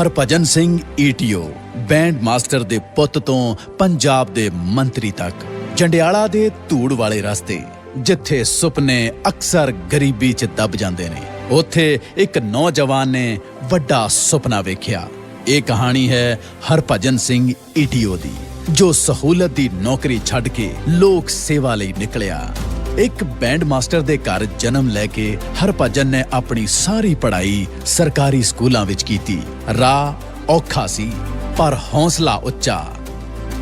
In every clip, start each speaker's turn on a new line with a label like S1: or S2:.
S1: Harbhajan Singh ETO, band master ਦੇ ਪੁੱਤ ਤੋਂ ਪੰਜਾਬ ਦੇ ਮੰਤਰੀ ਤੱਕ। ਜੰਡਿਆਲਾ ਦੇ ਧੂੜ ਵਾਲੇ ਰਸਤੇ, ਜਿੱਥੇ ਸੁਪਨੇ ਅਕਸਰ ਗਰੀਬੀ 'ਚ ਦਬ ਜਾਂਦੇ ਨੇ, ਉੱਥੇ ਇੱਕ ਨੌਜਵਾਨ ਨੇ ਵੱਡਾ ਸੁਪਨਾ ਵੇਖਿਆ। ਇਹ ਕਹਾਣੀ ਹੈ ਹਰਭਜਨ ਸਿੰਘ ਈਟੀਓ ਦੀ, ਜੋ ਸਹੂਲਤ ਦੀ ਨੌਕਰੀ ਛੱਡ ਕੇ ਲੋਕ ਸੇਵਾ ਲਈ ਨਿਕਲਿਆ। ਇੱਕ ਬੈਂਡ ਮਾਸਟਰ ਦੇ ਘਰ ਜਨਮ ਲੈ ਕੇ ਹਰਭਜਨ ਨੇ ਆਪਣੀ ਸਾਰੀ ਪੜ੍ਹਾਈ ਸਰਕਾਰੀ ਸਕੂਲਾਂ ਵਿੱਚ ਕੀਤੀ। ਰਾਹ ਔਖਾ ਸੀ, ਪਰ ਹੌਸਲਾ ਉੱਚਾ।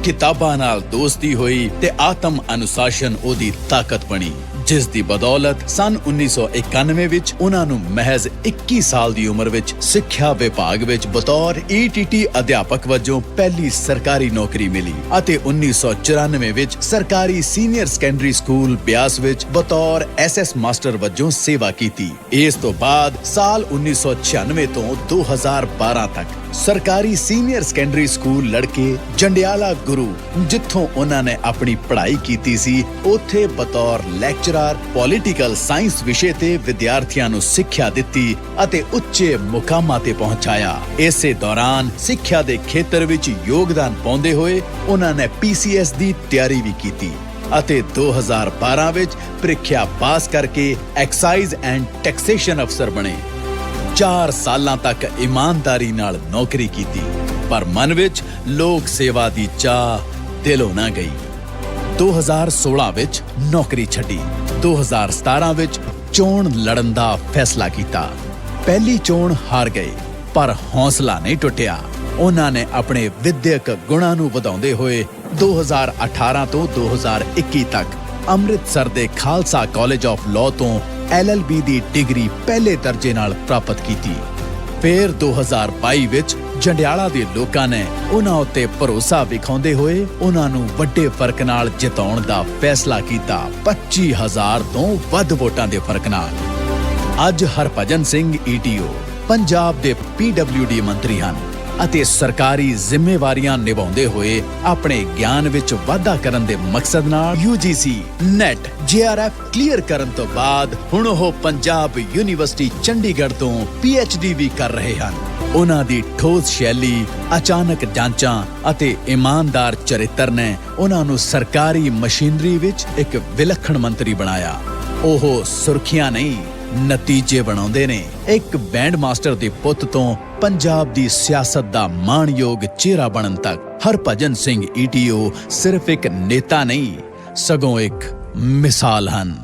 S1: ਕਿਤਾਬਾਂ ਨਾਲ ਦੋਸਤੀ ਹੋਈ ਤੇ ਆਤਮ ਅਨੁਸ਼ਾਸਨ ਉਹਦੀ ਤਾਕਤ ਬਣੀ। ਜਿਸ ਦੀ ਬਦੌਲਤ ਸਨ 1991 ਵਿੱਚ ਉਹਨਾਂ ਨੂੰ ਮਹਿਜ਼ 21 ਸਾਲ ਦੀ ਉਮਰ ਵਿੱਚ ਸਿੱਖਿਆ ਵਿਭਾਗ ਵਿੱਚ ਬਤੌਰ ਈਟੀਟੀ ਅਧਿਆਪਕ ਵਜੋਂ ਪਹਿਲੀ ਸਰਕਾਰੀ ਨੌਕਰੀ ਮਿਲੀ ਅਤੇ 1994 ਵਿੱਚ ਸਰਕਾਰੀ ਸੀਨੀਅਰ ਸੈਕੰਡਰੀ ਸਕੂਲ ਬਿਆਸ ਵਿੱਚ ਬਤੌਰ ਐਸਐਸ ਮਾਸਟਰ ਵਜੋਂ ਸੇਵਾ ਕੀਤੀ। ਇਸ ਤੋਂ ਬਾਅਦ ਸਾਲ 1996 ਤੋਂ 2012 ਤੱਕ ਸਰਕਾਰੀ ਸੀਨੀਅਰ ਸੈਕੰਡਰੀ ਸਕੂਲ ਲੜਕੇ ਜੰਡਿਆਲਾ ਗੁਰੂ, ਜਿੱਥੋਂ ਉਹਨਾਂ ਨੇ ਆਪਣੀ ਪੜ੍ਹਾਈ ਕੀਤੀ ਸੀ, ਉੱਥੇ ਬਤੌਰ ਲੈਕਚਰਰ, ਪੋਲਿਟੀਕਲ ਸਾਇੰਸ ਵਿਸ਼ੇ ਤੇ ਵਿਦਿਆਰਥੀਆਂ ਨੂੰ ਸਿੱਖਿਆ ਦਿੱਤੀ ਅਤੇ ਉੱਚੇ ਮੁਕਾਮਾਂ ਤੇ ਪਹੁੰਚਾਇਆ। ਇਸੇ ਦੌਰਾਨ ਸਿੱਖਿਆ ਦੇ ਖੇਤਰ ਵਿੱਚ ਯੋਗਦਾਨ ਪਾਉਂਦੇ ਹੋਏ ਉਹਨਾਂ ਨੇ ਪੀਸੀਐਸ ਦੀ ਤਿਆਰੀ ਵੀ ਕੀਤੀ ਅਤੇ 2012 ਵਿੱਚ ਪ੍ਰੀਖਿਆ ਪਾਸ ਕਰਕੇ ਐਕਸਾਈਜ਼ ਐਂਡ ਟੈਕਸੇਸ਼ਨ ਅਫਸਰ ਬਣੇ। 4 ਸਾਲਾਂ ਤੱਕ ਇਮਾਨਦਾਰੀ ਨਾਲ ਨੌਕਰੀ ਕੀਤੀ, ਪਰ ਮਨ ਵਿੱਚ ਲੋਕ ਸੇਵਾ ਦੀ ਚਾਹ ਦਿਲੋਂ ਨਾ ਗਈ। 2016 ਵਿੱਚ ਨੌਕਰੀ ਛੱਡੀ 2017 ਵਿੱਚ ਚੋਣ ਲੜਨ ਦਾ ਫੈਸਲਾ ਕੀਤਾ। ਪਹਿਲੀ ਚੋਣ ਹਾਰ ਗਏ, ਪਰ ਹੌਸਲਾ ਨਹੀਂ ਟੁੱਟਿਆ। ਉਹਨਾਂ ਨੇ ਆਪਣੇ ਵਿਦਿਅਕ ਗੁਣਾਂ ਨੂੰ ਵਧਾਉਂਦੇ ਹੋਏ 2018 ਤੋਂ 2021 ਤੱਕ ਅੰਮ੍ਰਿਤਸਰ ਦੇ ਖਾਲਸਾ ਕਾਲਜ ਆਫ ਲਾਅ ਤੋਂ ਐਲਐਲਬੀ ਦੀ ਡਿਗਰੀ ਪਹਿਲੇ ਦਰਜੇ ਨਾਲ ਪ੍ਰਾਪਤ ਕੀਤੀ। ਫਿਰ 2022 ਵਿੱਚ ਜੰਡਿਆਲਾ ਦੇ ਲੋਕਾਂ ਨੇ ਉਹਨਾਂ ਉੱਤੇ ਭਰੋਸਾ ਵਿਖਾਉਂਦੇ ਹੋਏ ਉਹਨਾਂ ਨੂੰ ਵੱਡੇ ਫ਼ਰਕ ਨਾਲ ਜਿਤਾਉਣ ਦਾ ਫੈਸਲਾ ਕੀਤਾ। 25000 ਤੋਂ ਵੱਧ ਵੋਟਾਂ ਦੇ ਫ਼ਰਕ ਨਾਲ। ਅੱਜ ਹਰਭਜਨ ਸਿੰਘ ਈਟੀਓ ਪੰਜਾਬ ਦੇ ਪੀਡਬਲਯੂਡੀ ਮੰਤਰੀ ਹਨ। ਅਤੇ ਸਰਕਾਰੀ ਜ਼ਿੰਮੇਵਾਰੀਆਂ ਨਿਭਾਉਂਦੇ ਹੋਏ ਆਪਣੇ ਗਿਆਨ ਵਿੱਚ ਵਾਧਾ ਕਰਨ ਦੇ ਮਕਸਦ ਨਾਲ UGC ਨੈਟ JRF ਕਲੀਅਰ ਕਰਨ ਤੋਂ ਬਾਅਦ ਹੁਣ ਉਹ ਪੰਜਾਬ ਯੂਨੀਵਰਸਿਟੀ ਚੰਡੀਗੜ੍ਹ ਤੋਂ PhD ਵੀ ਕਰ ਰਹੇ ਹਨ। ਉਹਨਾਂ ਦੀ ਠੋਸ ਸ਼ੈਲੀ, ਅਚਾਨਕ ਜਾਂਚਾਂ ਅਤੇ ਇਮਾਨਦਾਰ ਚਰਿੱਤਰ ਨੇ ਉਹਨਾਂ ਨੂੰ ਸਰਕਾਰੀ ਮਸ਼ੀਨਰੀ ਵਿੱਚ ਇੱਕ ਵਿਲੱਖਣ ਮੰਤਰੀ ਬਣਾਇਆ। ਉਹ ਸੁਰਖੀਆਂ ਨਹੀਂ। ਨਤੀਜੇ ਬਣਾਉਂਦੇ ਨੇ। ਇੱਕ ਬੈਂਡ ਮਾਸਟਰ ਦੇ ਪੁੱਤ ਤੋਂ ਪੰਜਾਬ ਦੀ ਸਿਆਸਤ ਦਾ ਮਾਣਯੋਗ ਚਿਹਰਾ ਬਣਨ ਤੱਕ ਹਰਭਜਨ ਸਿੰਘ ਈਟੀਓ ਸਿਰਫ ਇੱਕ ਨੇਤਾ ਨਹੀਂ, ਸਗੋਂ ਇੱਕ ਮਿਸਾਲ ਹਨ।